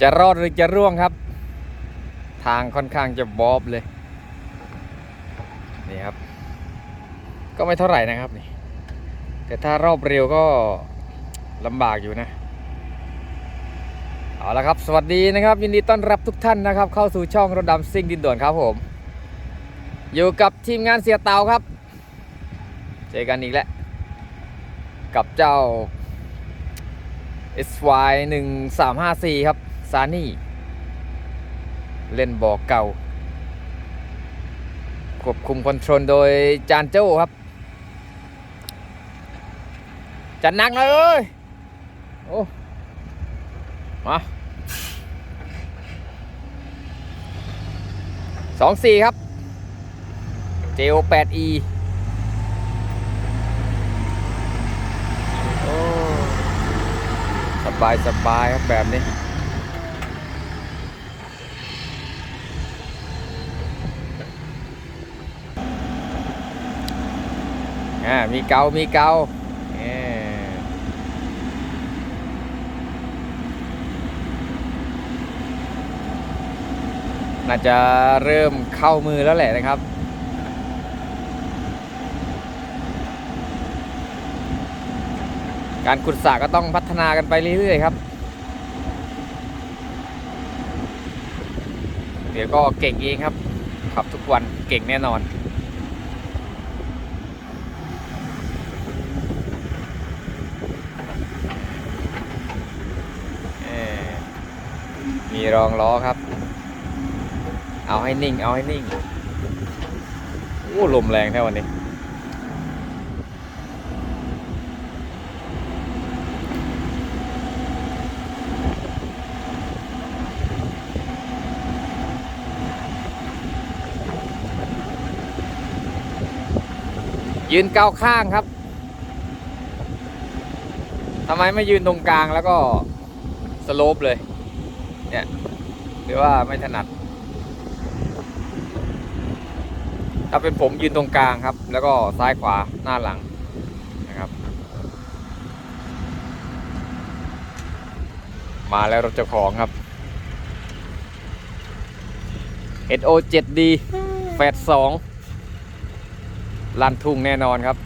จะรอดหรือจะร่วงครับ ทางค่อนข้างจะบอบเลย นี่ครับ ก็ไม่เท่าไหร่นะครับนี่ แต่ถ้ารอบเร็วก็ลำบากอยู่นะ เอาละครับ สวัสดีนะครับ ยินดีต้อนรับทุกท่านนะครับ เข้าสู่ช่องรถดำซิ่งดินด่วนครับผม อยู่กับทีมงานเสียเตาครับ เจอกันอีกแล้ว กับเจ้า SY 1 3 5 4 ครับ ซานี่ เล่นบ่อเก่า ควบคุมคอนโทรลโดยจานโจ้ครับ จัดนักหน่อยเอ้ย โอ้มาสองสี่ครับ JO 8 E โอ้สบายสบายครับแบบนี้ อ่ามีเกา มีเกาเอ่อน่าจะเริ่มเข้ามือแล้วแหละนะครับ การขุดสระก็ต้องพัฒนากันไปเรื่อยๆครับ เดี๋ยวก็เก่งเองครับขับทุกวันเก่งแน่นอน เอ่อ มีรองล้อครับ เอาให้นิ่ง เอาให้นิ่งโอ้ลมแรงแท้วันนี้ ยืนเกาข้างครับทำไมไม่ยืนตรงกลางแล้วก็สโลปเลย เนี่ยหรือว่าไม่ถนัด ถ้าเป็นผมยืนตรงกลางครับ แล้วก็ซ้ายขวาหน้าหลังนะครับ มาแล้วรถเจ้าของครับ SO 7D แฟด2ลันทุ่งแน่นอนครับ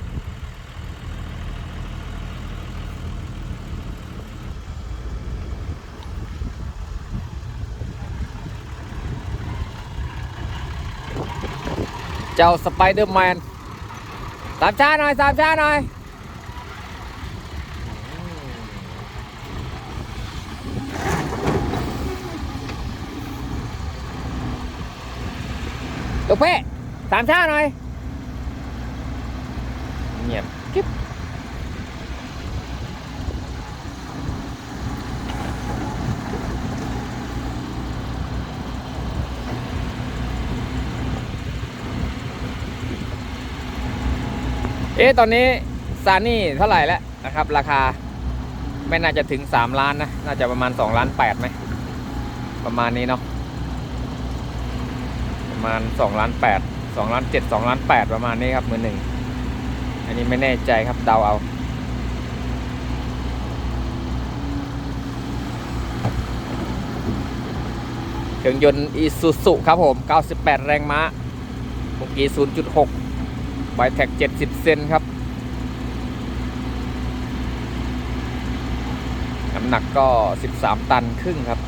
จ้าสไปเดอร์แมนสามชาหน่อยสามชาหน่อยตุ๊กเพ่สามชาหน่อย เงียบกิ๊บเอ๊ะตอนนี้ซานี่เท่าไหร่แล้วนะครับ ราคาไม่น่าจะถึง 3 ล้านนะ น่าจะประมาณ2ล้าน8ไหมประมาณนี้เนาะประมาณ2ล้าน8 2ล้าน7 2ล้าน8ประมาณนี้ครับมือหนึ่งอันนี้ไม่แน่ใจครับเดาเอาเครื่องยนต์อีซูซุครับผม 98 แรงม้าเมื่อกี้0.6 ใบแท็ก 70 เซนครับ น้ำหนักก็ 13 ตันครึ่งครับ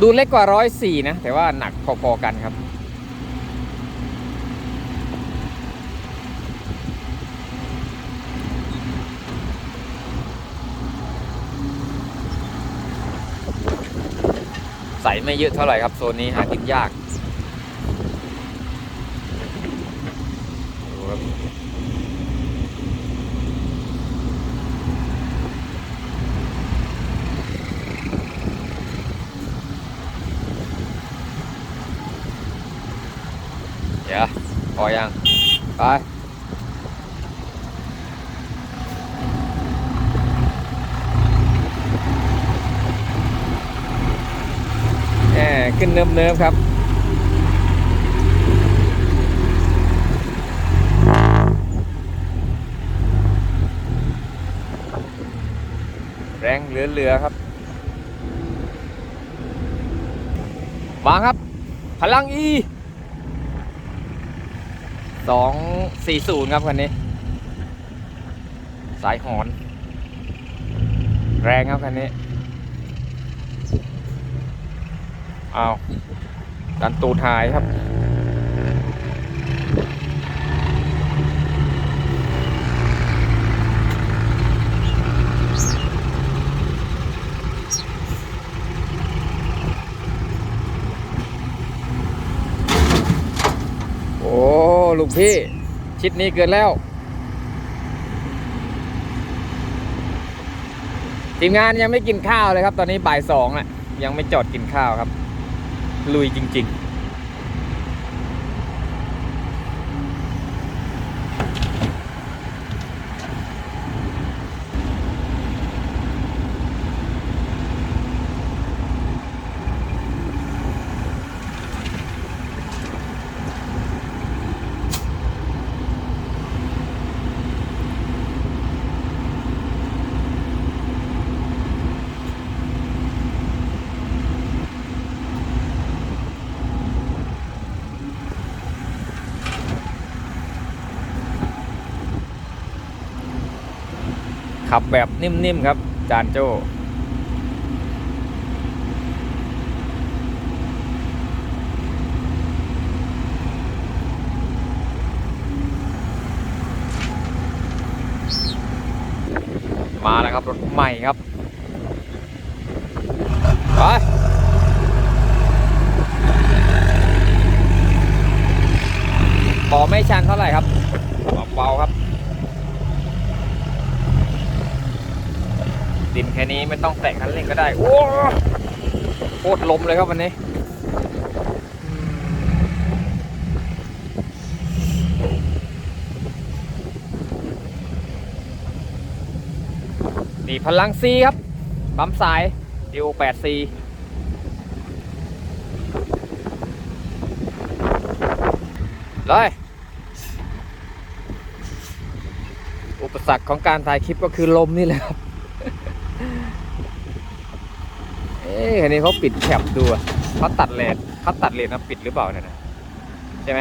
ดูเล็กกว่าร้อยสี่นะ แต่ว่าหนักพอๆกันครับ ใส่ไม่เยอะเท่าไหร่ครับโซนนี้หากินยากเดี๋ยวพอยังไป ขึ้นเนิมเนิมครับแรงเหลือๆครับ มาครับ พลังอีสองสี่ศูนย์ครับคันนี้ สายหอน แรงครับคันนี้ เอาวดันตูดหายครับ โอ้ลูกพี่ ชิดนี้เกินแล้ว ทีมงานยังไม่กินข้าวเลยครับ ตอนนี้บ่ายสองอะยังไม่จอดกินข้าวครับ ลุยจริง ๆ ขับแบบนิ่มๆครับ จานโจ้มาแล้วครับ รถใหม่ครับ ไปพอไม่ชันเท่าไหร่ครับาๆครับ ดิน แค่นี้ไม่ต้องแตะคันเร่งก็ได้ โอ้โคตรลมเลยครับวันนี้นี่พลังซีครับปั๊มสายดีโอ8 c เลยอุปสรรคของการถ่ายคลิปก็คือลมนี่แหละครับ เอ๊ะอันนี้เขาปิดแคปดูอะเขาตัดเลนเขาตัดเลนมาปิดหรือเปล่าเนี่ยนะใช่ไหม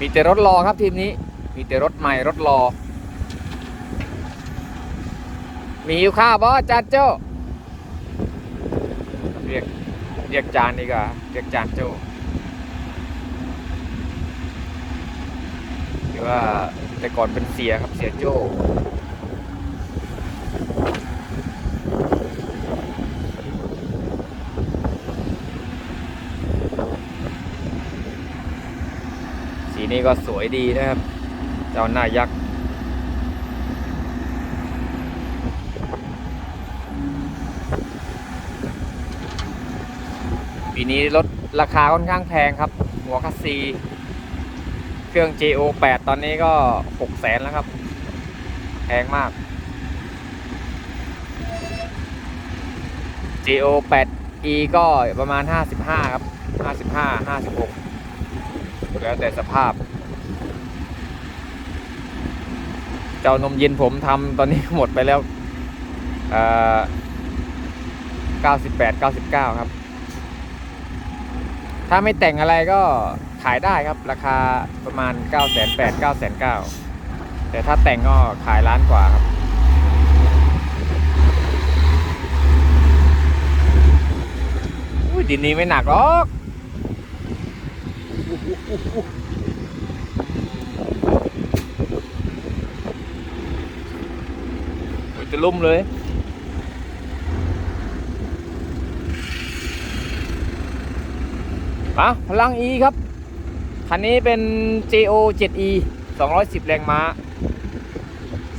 มีแต่รถรอครับทีมนี้ มีแต่รถใหม่รถรอ มีหิวข้าวบอจานโจ้เรียก เรียกจานดีกว่า เรียกจานโจ้หรือ ว่าแต่ก่อนเป็นเสียครับเสียโจ้สีนี้ก็สวยดีนะครับ เจ้าหน้ายักษ์ปีนี้ลดราคาค่อนข้างแพงครับ หัวคัสซี เครื่อง JO 8 ตอนนี้ก็6แสนแล้วครับ แพงมาก JO 8 E ก็ประมาณ 55 ครับ 55 56 แล้วแต่สภาพ เจ้านมเย็นผมทำตอนนี้หมดไปแล้วเอ่อ98 99 ครับ ถ้าไม่แต่งอะไรก็ ขายได้ครับราคาประมาณ 9 8 0 0 0 9 9 0 0แต่ถ้าแต่งก็ขายล้านกว่าครับอุ้ยดินนี้ไม่หนักหรอกโอ้ยจะลุ่มเลยมาพลัง E ครับ คันนี้เป็น JO 7E 210 แรงม้า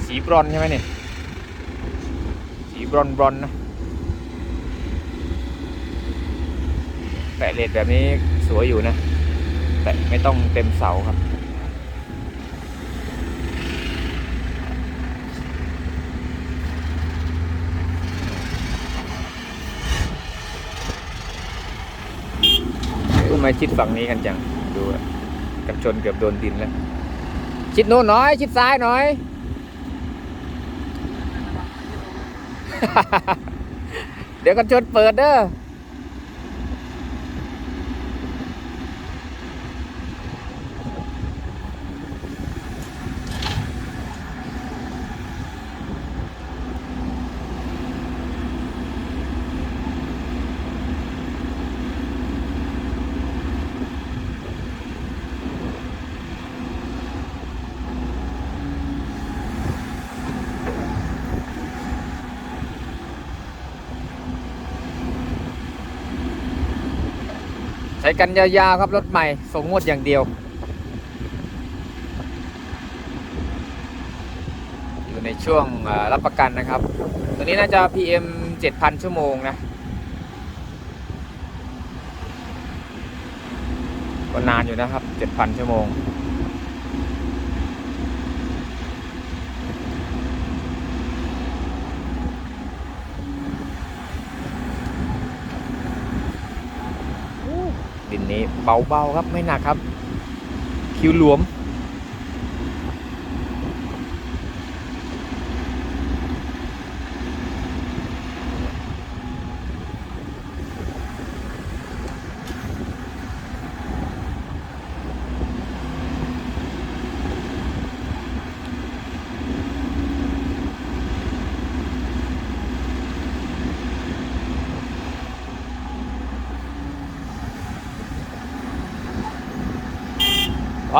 สีบรอนใช่ไหมเนี่ยสีบรอนบรอนนะ แปะเลดแบบนี้สวยอยู่นะ แต่ไม่ต้องเต็มเสาครับไมชิดฝั่งนี้กันจัง นชนเกือบโดนดินแล้ว ชิดโน้นหน่อย ชิดซ้ายหน่อย เดี๋ยวกันชนเปิดเด้อ ใช้กันยาวๆครับรถใหม่ส่งงวดอย่างเดียวอยู่ในช่วงรับประกันนะครับ ตัวนี้น่าจะ PM 7,000 ชั่วโมงนะก็นานอยู่นะครับ 7,000 ชั่วโมง ดินนี้ เบาๆครับไม่หนักครับ คิวหลวม ไป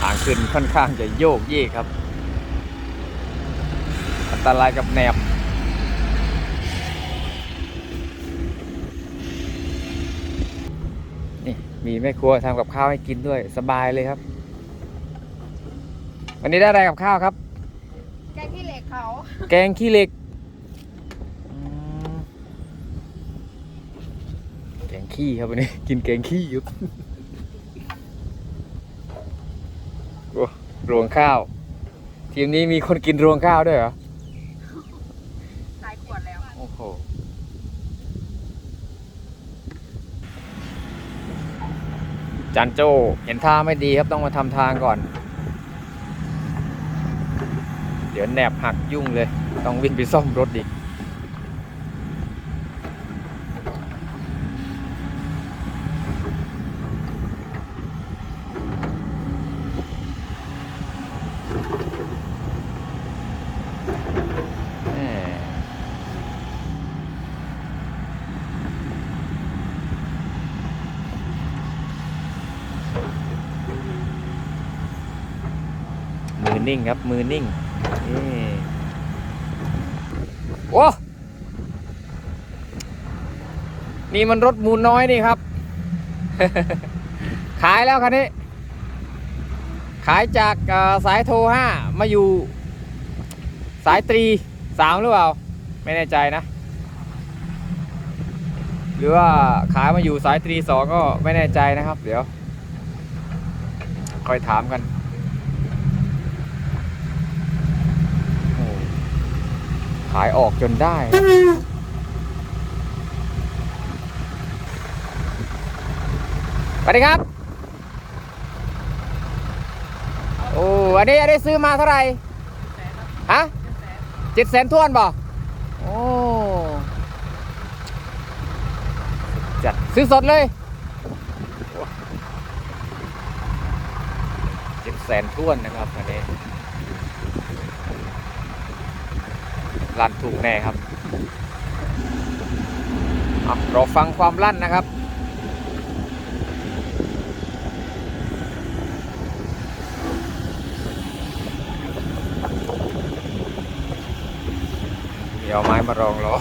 ทางขึ้นค่อนข้างจะโยกเยกครับ อันตรายกับแนบนี่มีแม่ครัวทำกับข้าวให้กินด้วยสบายเลยครับ วันนี้ได้อะไรกับข้าวครับ แกงขี้เหล็กเขาแกงขี้เหล็กอืมแกงขี้ครับวันนี้ กินแกงขี้อยู่โอ้รวงข้าว ทีมนี้มีคนกินรวงข้าวด้วยเหรอตายขวดแล้วโอ้โหจันโจเห็นท่าไม่ดีครับต้องมาทำทางก่อน เดี๋ยวแหนบหักยุ่งเลย ต้องวิ่งไปซ่อมรถอีกมือนิ่งครับ มือนิ่ง นี่โอ้นี่มันรถมูลน้อยนี่ครับ ขายแล้วคันนี้ ขายจากสายโทรห้ามาอยู่ สายตรีสามหรือเปล่า ไม่แน่ใจนะ หรือว่าขายมาอยู่สายตรีสองก็ไม่แน่ใจนะครับ เดี๋ยวคอยถามกันโอ้ ขายออกจนได้ สวัสดีครับ โอ้อันนี้อันนี้ซื้อมาเท่าไหร่ฮะเจ็ดแสนท่วนบ่โอ้จัดซื้อสดเลยเจ็ดแสนท่วนนะครับอันนี้ ลั่นถูกแน่ครับอะรอฟังความลั่นนะครับเดี๋ยวเอาไม้มารองล้อ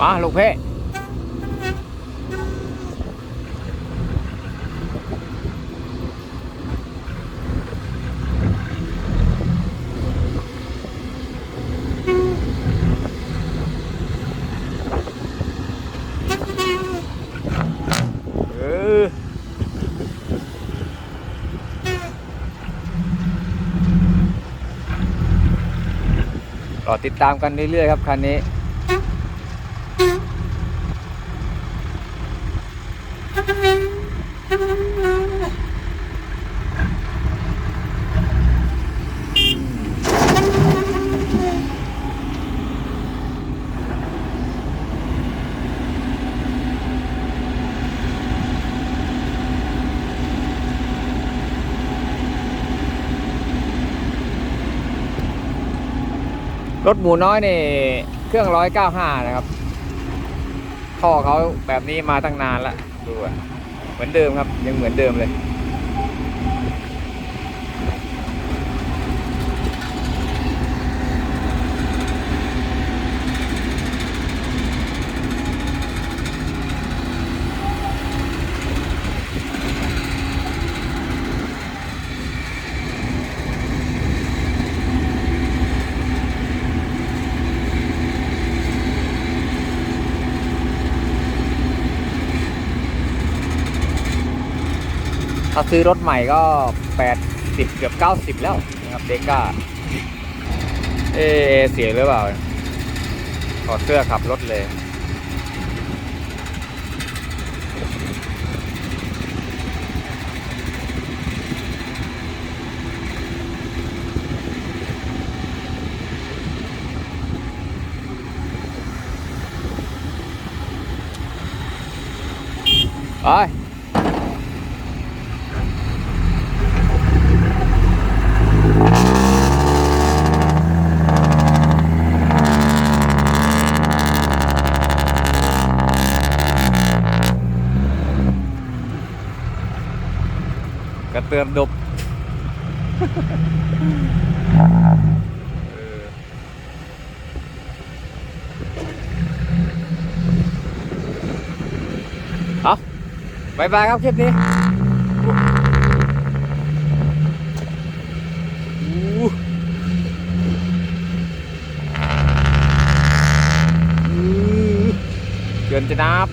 มาลูกเพ่ รอ ติดตามกันเรื่อยๆครับคันนี้ รถหมูน้อยนี่เครื่องร้อยเก้าห้านะครับท่อเขาแบบนี้มาตั้งนานละดูอะเหมือนเดิมครับยังเหมือนเดิมเลย ถ้าซื้อรถใหม่ก็ 80 เกือบ 90 แล้วนะครับเดก้าเอเสียหรือเปล่าถอดเสื้อขับรถเลยไกระเตือนดบเอาบายบายครับคลิปนี้เกินจะนับ